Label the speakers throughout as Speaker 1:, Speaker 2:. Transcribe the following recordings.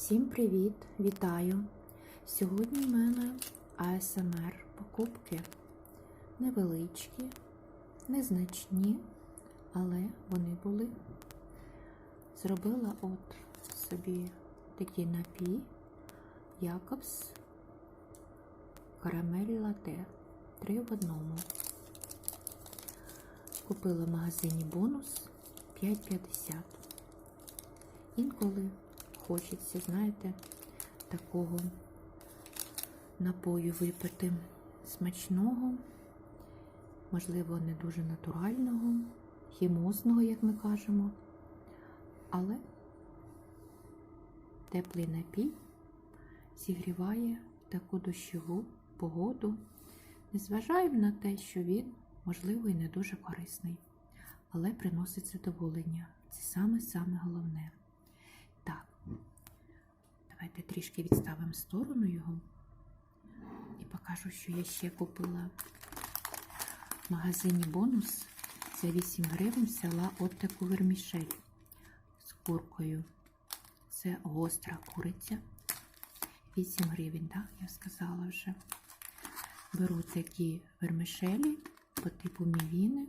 Speaker 1: Всім привіт! Вітаю! Сьогодні в мене АСМР покупки невеличкі, незначні, але вони були. Зробила от собі такий напій Якобс Карамель лате. Три в одному. Купила в магазині бонус 5,50. Інколи хочеться, знаєте, такого напою випити смачного, можливо, не дуже натурального, хімозного, як ми кажемо, але теплий напій зігріває таку дощову погоду, незважаємо на те, що він, можливо, і не дуже корисний, але приносить задоволення. Це саме-саме головне. Давайте трішки відставимо сторону його і покажу, що я ще купила в магазині бонус за 8 гривень взяла от таку вермішель з куркою. Це гостра куриця. 8 гривень, так, я сказала вже. Беру такі вермишелі по типу мівіни.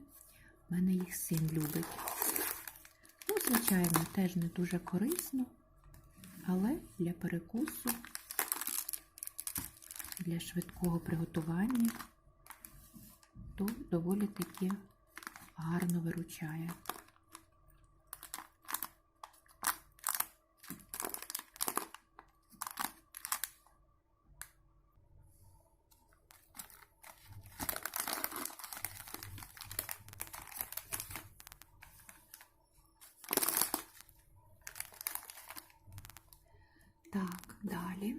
Speaker 1: У мене їх син любить. Ну, звичайно, теж не дуже корисно, але для перекусу, для швидкого приготування, то доволі таки гарно виручає. Так, далі.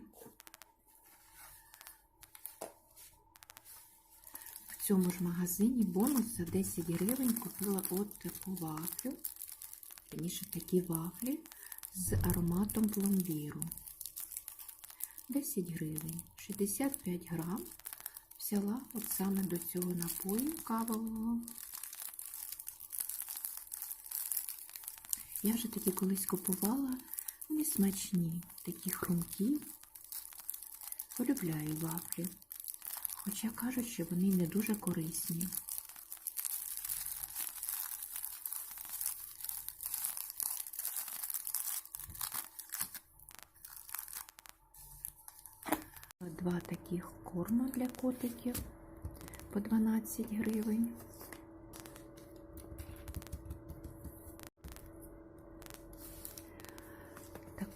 Speaker 1: В цьому ж магазині бонус за 10 гривень купила от таку вафлю, раніше такі вафлі з ароматом пломбіру. 10 гривень, 65 грам. Взяла от саме до цього напою кавового. Я вже такі колись купувала. Вони смачні, такі хрумкі. Полюбляю вафлі. Хоча кажуть, що вони не дуже корисні. Два таких корма для котиків по 12 гривень.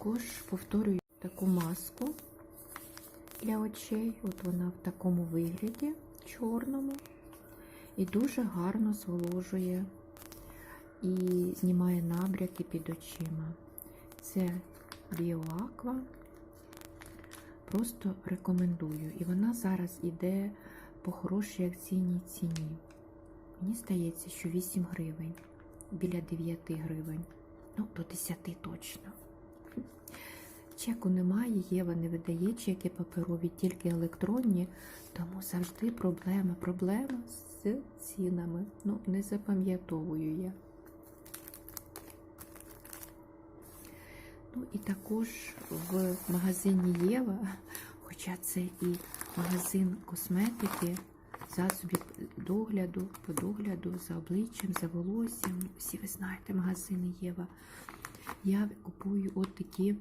Speaker 1: Також повторюю таку маску для очей. От вона в такому вигляді чорному. І дуже гарно зволожує і знімає набряки під очима. Це Біоаква. Просто рекомендую. І вона зараз іде по хорошій акційній ціні. Мені здається, що 8 гривень, біля 9 гривень. Ну, до 10 точно. Чеку немає, Єва не видає чеки паперові, тільки електронні, тому завжди проблема. Проблема з цінами. Ну, не запам'ятовую я. Ну і також в магазині Єва, хоча це і магазин косметики, засобів догляду, по догляду за обличчям, за волоссям. Всі ви знаєте, магазини Єва. Я купую от такі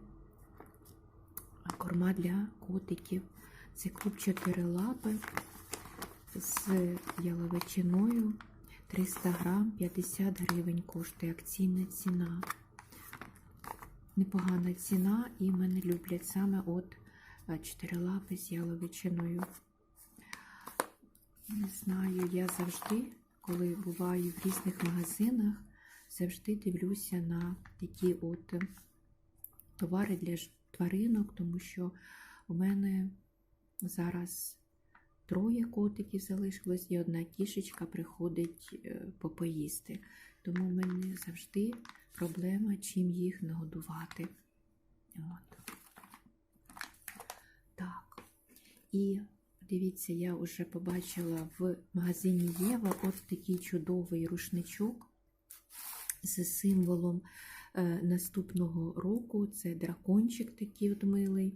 Speaker 1: корма для котиків. Це клуб 4 лапи з яловичиною. 300 грам, 50 гривень коштує акційна ціна. Непогана ціна, і мене люблять саме от 4 лапи з яловичиною. Не знаю, я завжди, коли буваю в різних магазинах, завжди дивлюся на такі от товари для тваринок, тому що у мене зараз троє котиків залишилось, і одна кішечка приходить попоїсти. Тому в мене завжди проблема, чим їх нагодувати. От. Так. І дивіться, я вже побачила в магазині Єва от такий чудовий рушничок з символом е, наступного року. Це дракончик такий от милий.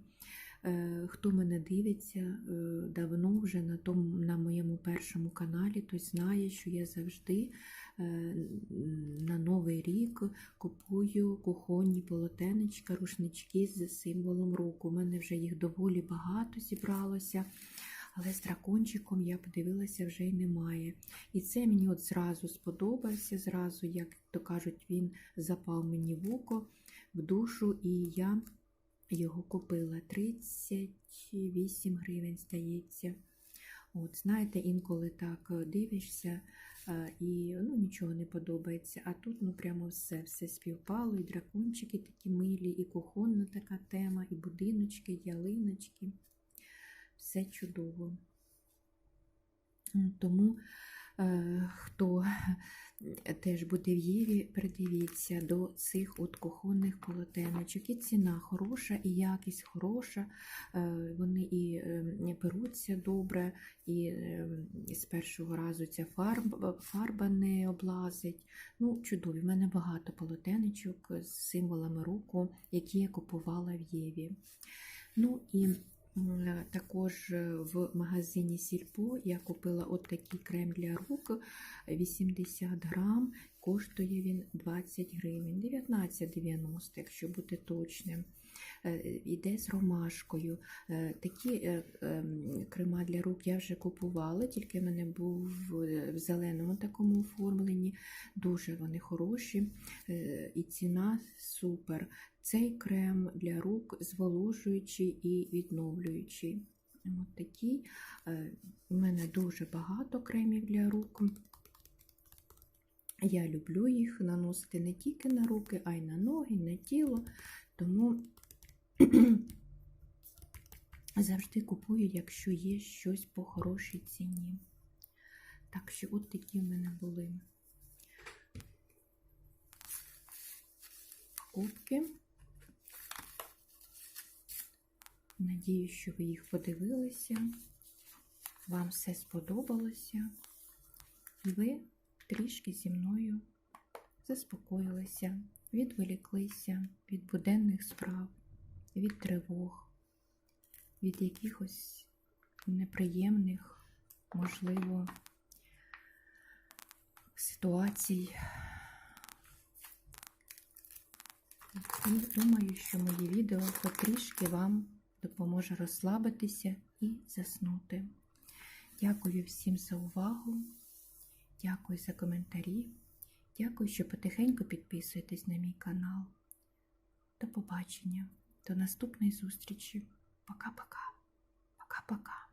Speaker 1: Е, Хто мене дивиться е, давно вже на тому, на моєму першому каналі, той знає, що я завжди на Новий рік купую кухонні полотенечка, рушнички з символом року. У мене вже їх доволі багато зібралося. Але з дракончиком я подивилася, вже й немає. І це мені от зразу сподобався, зразу, як то кажуть, він запав мені в око, в душу, і я його купила 38 гривень, здається. От, знаєте, інколи так е, дивишся е, і ну, нічого не подобається. А тут ну, прямо все, все співпало, і дракончики такі милі, і кухонна така тема, і будиночки, і ялиночки. Все чудово. Тому е, хто теж буде в Єві, придивіться до цих от кухонних полотеночок. І ціна хороша, і якість хороша. Е, Вони і е, перуться добре, і е, з першого разу ця фарба, фарба не облазить. Ну, чудові. У мене багато полотенечок з символами року, які я купувала в Єві. Ну і також е, в магазині Сільпо я купила от такий крем для рук 80 грам, коштує він 20 гривень, 19,90, якщо бути точним. Е, Іде з ромашкою. Е, Такі е, ем, крема для рук я вже купувала, тільки в мене був в зеленому такому оформленні. Дуже вони хороші і ціна супер. Цей крем для рук зволожуючий і відновлюючий. От такий. У мене дуже багато кремів для рук. Я люблю їх наносити не тільки на руки, а й на ноги, на тіло. Тому завжди купую, якщо є щось по хорошій ціні. Так що от такі в мене були покупки. Надію, що ви їх подивилися. Вам все сподобалося. І ви трішки зі мною заспокоїлися, відволіклися від буденних справ, від тривог, від якихось неприємних, можливо, ситуацій. І думаю, що мої відео потрішки вам допоможе розслабитися і заснути. Дякую всім за увагу. Дякую за коментарі. Дякую, що потихеньку підписуєтесь на мій канал. До побачення, до наступної зустрічі. Пока-пока. Пока-пока.